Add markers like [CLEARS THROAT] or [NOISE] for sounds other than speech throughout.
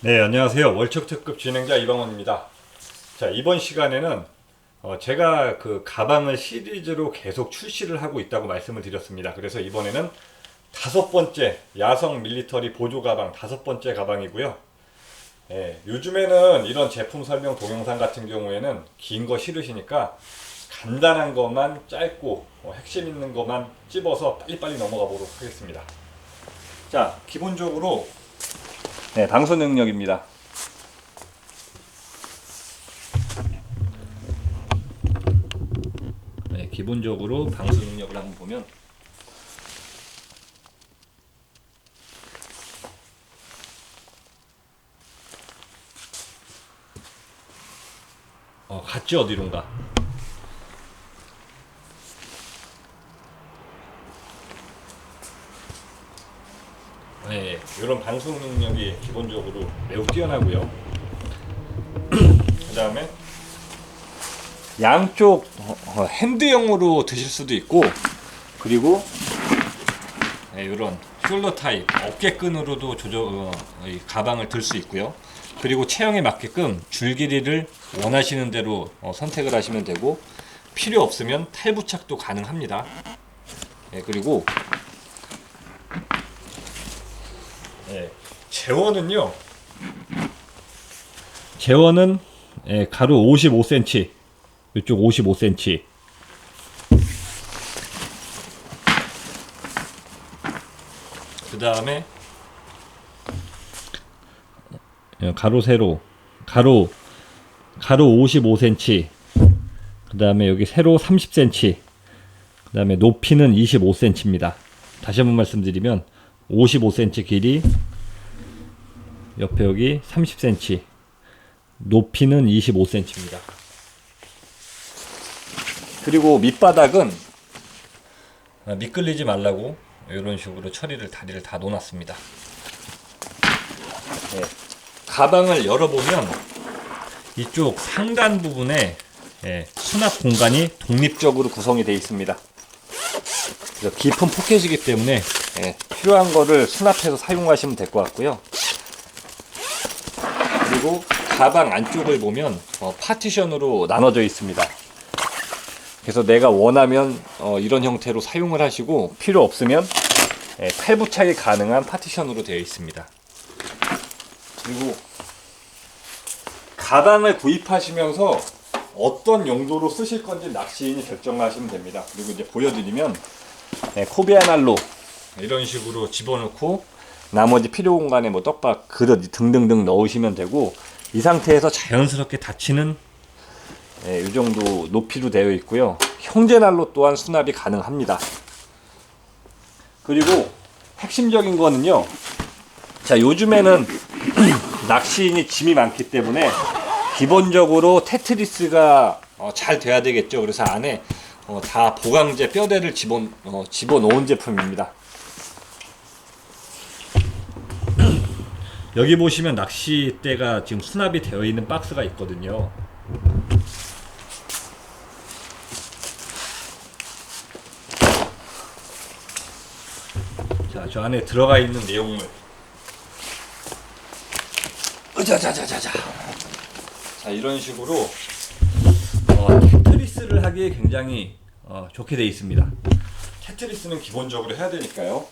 네, 안녕하세요. 월척 특급 진행자 이방원입니다. 자, 이번 시간에는 어, 제가 그 가방을 시리즈로 계속 출시를 하고 있다고 말씀을 드렸습니다. 그래서 이번에는 다섯 번째 야성 밀리터리 보조 가방 다섯 번째 가방이고요. 예, 요즘에는 이런 제품 설명 동영상 같은 경우에는 긴 거 싫으시니까 간단한 것만 짧고 어, 핵심 있는 것만 찝어서 빨리빨리 넘어가 보도록 하겠습니다. 자, 기본적으로 네, 방수 능력입니다. 네, 기본적으로 방수 능력을 한번 보면 어, 갔지 어디론가. 네, 이런 방송 능력이 기본적으로 매우 뛰어나고요. [CLEARS THROAT] 그 다음에 양쪽 어, 어, 핸드형으로 드실 수도 있고 그리고 네, 이런 숄더 타입 어깨끈으로도 조절 어, 이 가방을 들 수 있고요. 그리고 체형에 맞게끔 줄 길이를 원하시는 대로 어, 선택을 하시면 되고 필요 없으면 탈부착도 가능합니다. 네, 그리고 예, 재원은요. 재원은 예, 가로 55cm, 이쪽 55cm. 그 다음에 예, 가로 세로, 가로 가로 55cm. 그 다음에 여기 세로 30cm. 그 다음에 높이는 25cm입니다. 다시 한번 말씀드리면 55cm 길이 옆에 여기 30cm 높이는 25cm입니다. 그리고 밑바닥은 아, 미끌리지 말라고 이런 식으로 처리를 다리를 다 놓았습니다. 네. 가방을 열어보면 이쪽 상단 부분에 예, 수납 공간이 독립적으로 구성이 되어 있습니다. 그래서 깊은 포켓이기 때문에 예, 필요한 거를 수납해서 사용하시면 될 것 같고요. 그리고 가방 안쪽을 보면 어, 파티션으로 나눠져 있습니다. 그래서 내가 원하면 어, 이런 형태로 사용을 하시고 필요 없으면 예, 탈부착이 가능한 파티션으로 되어 있습니다. 그리고 가방을 구입하시면서 어떤 용도로 쓰실 건지 낚시인이 결정하시면 됩니다. 그리고 이제 보여드리면 네, 코비아 난로 이런 식으로 집어넣고 나머지 필요 공간에 뭐 떡밥, 그릇 등등등 넣으시면 되고 이 상태에서 자연스럽게 닫히는 네, 이 정도 높이로 되어 있고요. 형제 난로 또한 수납이 가능합니다. 그리고 핵심적인 거는요. 자 요즘에는 [CLEARS THROAT] 낚시인이 짐이 많기 때문에 기본적으로 테트리스가 어, 잘 돼야 되겠죠. 그래서 안에 어, 다 보강제 뼈대를 집어 어, 집어 놓은 제품입니다. [CLEARS THROAT] 여기 보시면 낚싯대가 지금 수납이 되어 있는 박스가 있거든요. 자, 저 안에 들어가 있는 내용물. 으자자자자자. 자, 이런 식으로 어, 테트리스를 하기에 굉장히 어, 좋게 되어 있습니다. 테트리스는 기본적으로 해야 되니까요.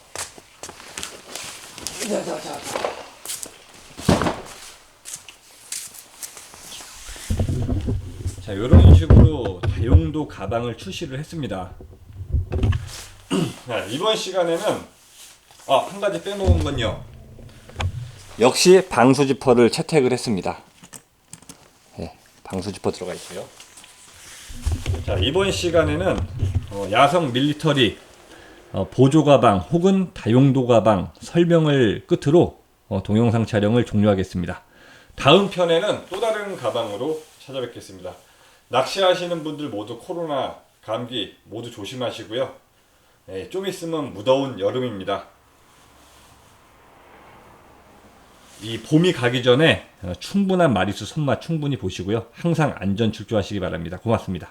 자, 이런 식으로 다용도 가방을 출시를 했습니다. 자, 이번 시간에는 아, 한 가지 빼놓은 건요. 역시 방수 지퍼를 채택을 했습니다. 네, 방수 지퍼 들어가 있고요. 자, 이번 시간에는 어, 야성 밀리터리 어, 보조 가방 혹은 다용도 가방 설명을 끝으로 어, 동영상 촬영을 종료하겠습니다. 다음 편에는 또 다른 가방으로 찾아뵙겠습니다. 낚시하시는 분들 모두 코로나, 감기 모두 조심하시고요. 네, 좀 있으면 무더운 여름입니다. 이 봄이 가기 전에 어, 충분한 마리수 손맛 충분히 보시고요. 항상 안전 출조하시기 바랍니다. 고맙습니다.